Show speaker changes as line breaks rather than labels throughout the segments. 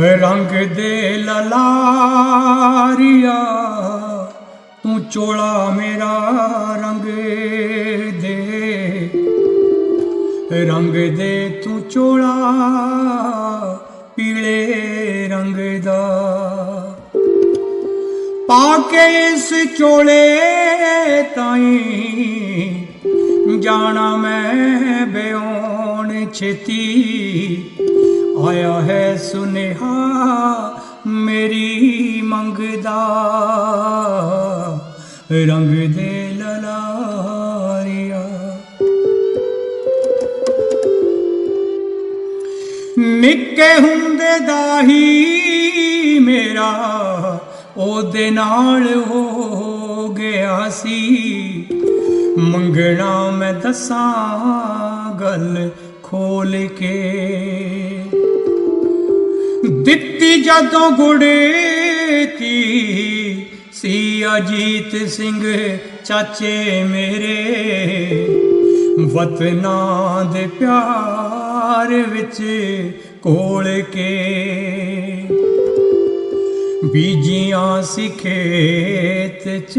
ਰੰਗ ਦੇ ਲਲਾਰੀਆ, ਤੂੰ ਚੋਲਾ ਮੇਰਾ ਰੰਗ ਦੇ। ਰੰਗ ਦੇ ਤੂੰ ਚੋਲਾ, ਪੀਲੇ ਰੰਗ ਦਾ। ਪਾ ਕੇ ਇਸ ਚੋਲੇ ਤਾਈ ਜਾਣਾ ਮੈਂ ਬਿਉਣ ਛੇਤੀ। ਆਇਆ ਹੈ ਸੁਨੇਹਾ, ਮੇਰੀ ਮੰਗਦਾ। ਰੰਗ ਦੇ ਲਲਾਰੀਆ। ਨਿੱਕੇ ਹੁੰਦੇ ਦਾ ਹੀ ਮੇਰਾ, ਉਹਦੇ ਨਾਲ ਹੋ ਗਿਆ ਸੀ। ਮੰਗਣਾ ਮੈਂ ਦੱਸਾਂ, ਗੱਲ ਖੋਲ ਕੇ। ਦਿੱਤੀ ਜਦੋਂ ਗੁੜੇ ਤੀ ਸੀ ਅਜੀਤ ਸਿੰਘ ਚਾਚੇ ਮੇਰੇ। ਵਤਨਾਂ ਦੇ ਪਿਆਰ ਵਿੱਚ ਕੋਲ ਕੇ। ਬੀਜੀਆਂ ਸੀ ਖੇਤ 'ਚ।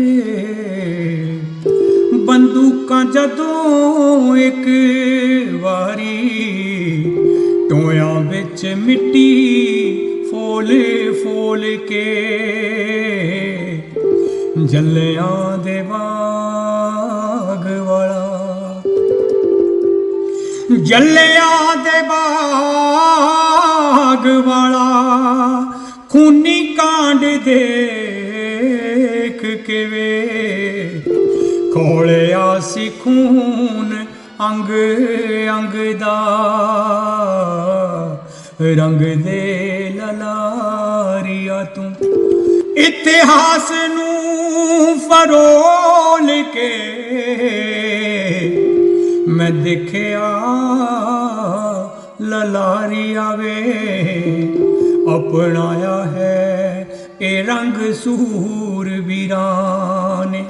ਬੰਦੂਕਾਂ ਜਦੋਂ ਇੱਕ ਵਾਰੀ ਵਿੱਚ ਮਿੱਟੀ ਫੋਲ ਫੋਲ ਕੇ ਜੱਲਿਆਂ ਦੇ ਬਾਗ ਵਾਲਾ। ਜੱਲਿਆਂ ਦੇ ਬਾਗ ਵਾਲਾ ਖੂਨੀ ਕਾਂਡ ਦੇਖ ਕੇ ਵੇ ਕੋਲਿਆ ਸੀ ਖੂਨ ਅੰਗ ਅੰਗ ਦਾ। ਰੰਗ ਦੇ ਲਲਾਰੀਆ ਤੂੰ। ਇਤਿਹਾਸ ਨੂੰ ਫਰੋਲ ਕੇ ਮੈਂ ਦੇਖਿਆ ਲਲਾਰੀਆ ਵੇ, ਅਪਣਾਇਆ ਹੈ ਇਹ ਰੰਗ ਸੂਰ ਵੀਰਾਂ ਨੇ।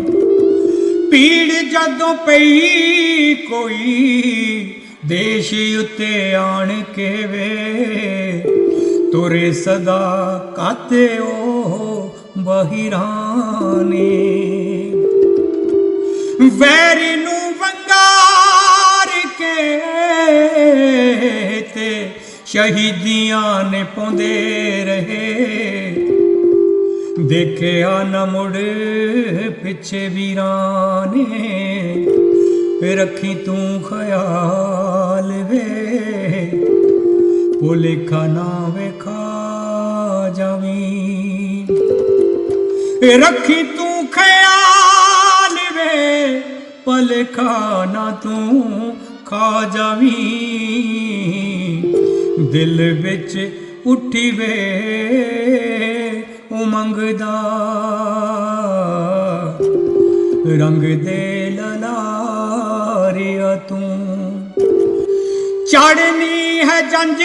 ਪੀੜ ਜਦੋਂ ਪਈ ਕੋਈ ਦੇਸ਼ ਉੱਤੇ ਆਣ ਕੇ ਵੇ, ਤੁਰੇ ਸਦਾ ਕਾਤੇ ਓ ਬਹਿਰਾਨੇ। ਵੈਰੀ ਨੂੰ ਵੰਗਾਰ ਕੇ ਤੇ ਸ਼ਹੀਦੀਆਂ ਨੇ ਪਾਉਂਦੇ ਰਹੇ। ਦੇਖਿਆ ਨਾ ਮੁੜ ਪਿੱਛੇ ਵੀਰਾਂ ਨੇ ਰੱਖੀ ਤੂੰ ਖਿਆਲ ਵੇ। ਭੁਲੇਖਾ ਨਾ ਵੇਖਾ ਜਾਵੀਂ। ਰੱਖੀ ਤੂੰ ਖਿਆਲ ਵੇ, ਭੁਲੇਖਾ ਨਾ ਤੂੰ ਖਾ ਜਾਵੀਂ। ਦਿਲ ਵਿੱਚ ਉੱਠੀ ਵੇ ਉਮੰਗ ਦਾ ਰੰਗ ਦੇ ਚੜਨੀ ਹੈ ਜੰਜ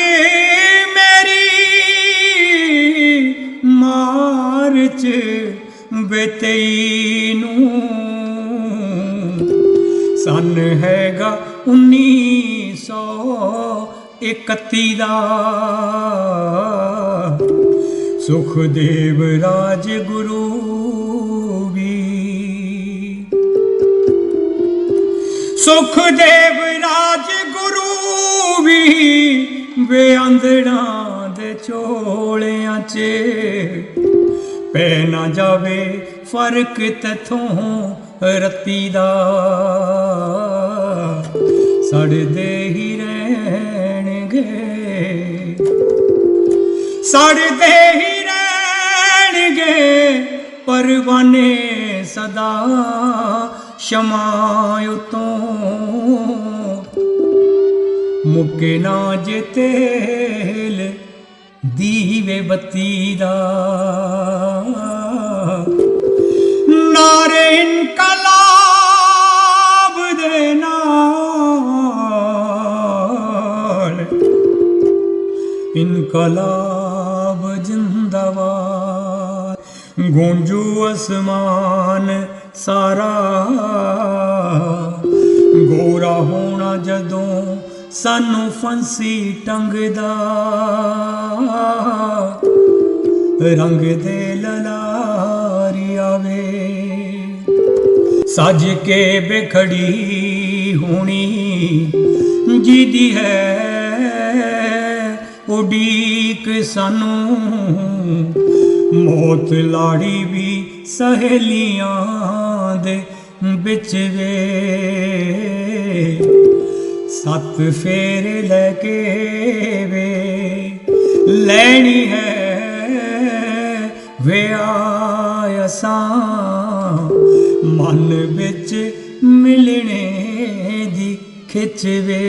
ਮੇਰੀ, ਮਾਰਚ ਬੇਤਈ ਨੂੰ। ਸਨ ਹੈਗਾ 1931 ਦਾ। ਸੁਖਦੇਵ ਰਾਜ ਗੁਰੂ ਵੀ। ਸੁਖਦੇਵ ਰਾਜ ਵੀ ਵੇ ਦੇ ਚੋਲਿਆਂ 'ਚ। ਪੈ ਨਾ ਜਾਵੇ ਫ਼ਰਕ ਤਥੋਂ ਰਤੀ ਦਾ। ਸੜਦੇ ਹੀ ਰਹਿਣਗੇ। ਸੜਦੇ ਹੀ ਰਹਿਣਗੇ ਪਰਵਾਨੇ ਸਦਾ ਸ਼ਮਾ ਉਤੋਂ। ਮੁੱਕੇ ਨਾ ਜੇ ਤੇਲ ਦੀਵੇ ਬੱਤੀ ਦਾ। ਨਾਰੇ ਇਨਕਲਾਬ ਦੇ ਨਾਲ ਇਨਕਲਾਬ ਜਿੰਦਾਬਾਦ। ਗੂੰਜੂ ਅਸਮਾਨ ਸਾਰਾ, ਗੋਰਾ ਹੋਣਾ ਜਦੋਂ ਸਾਨੂੰ ਫਾਂਸੀ ਟੰਗਦਾ ਰੰਗ ਦੇ ਲਲਾਰੀ ਵੇ ਸੱਜ ਕੇ ਬਖੜੀ ਹੋਣੀ ਜੀਦੀ ਹੈ ਉਡੀਕ ਸਾਨੂੰ। ਮੌਤ ਲਾੜੀ ਵੀ ਸਹੇਲੀਆਂ ਦੇ ਵਿੱਚ ਵੇ। ਸੱਤ ਫੇਰ ਲੈ ਕੇ ਵੇ, ਲੈਣੀ ਹੈ ਵੇ ਆਇਸਾਂ ਮਨ ਵਿੱਚ ਮਿਲਣੇ ਦੀ ਖਿੱਚ ਵੇ।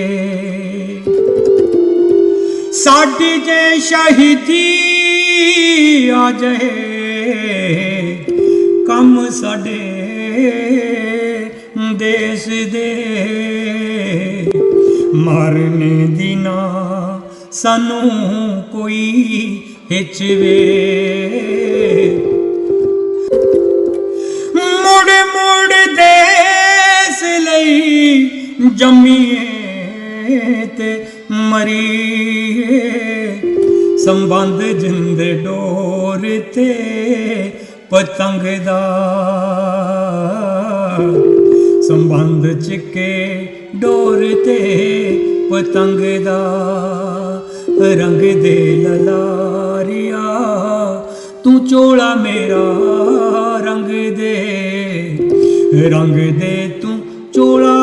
ਸਾਡੀ ਜੇ ਸ਼ਹੀਦੀ ਆ ਜਾਏ, ਕੰਮ ਸਾਡੇ ਦੇਸ ਦੇ ਮਰਨੇ ਦੀ ਨਾ ਸਾਨੂੰ ਕੋਈ ਹਿਚਵੇ ਮੁੜ ਮੁੜ ਦੇਸ ਲਈ ਜੰਮੀਏ ਤੇ ਮਰੀਏ। ਸੰਬੰਧ ਜਿੰਦ ਡੋਰ ਤੇ ਪਤੰਗ ਦਾ। ਸੰਬੰਧ ਚਿੱਕੇ ਡੋਰ ਤੇ ਪਤੰਗ ਦਾ ਰੰਗ ਦੇ ਲਲਾਰੀਆ ਤੂੰ ਚੋਲਾ ਮੇਰਾ ਰੰਗ ਦੇ ਰੰਗ ਦੇ ਤੂੰ ਚੋਲਾ।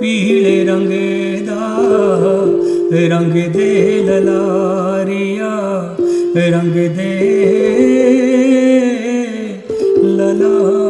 ਪੀਲੇ ਰੰਗ ਦਾ ਰੰਗ ਦੇ ਲਲਾਰੀਆ ਰੰਗ ਦੇ ਲਲਾ।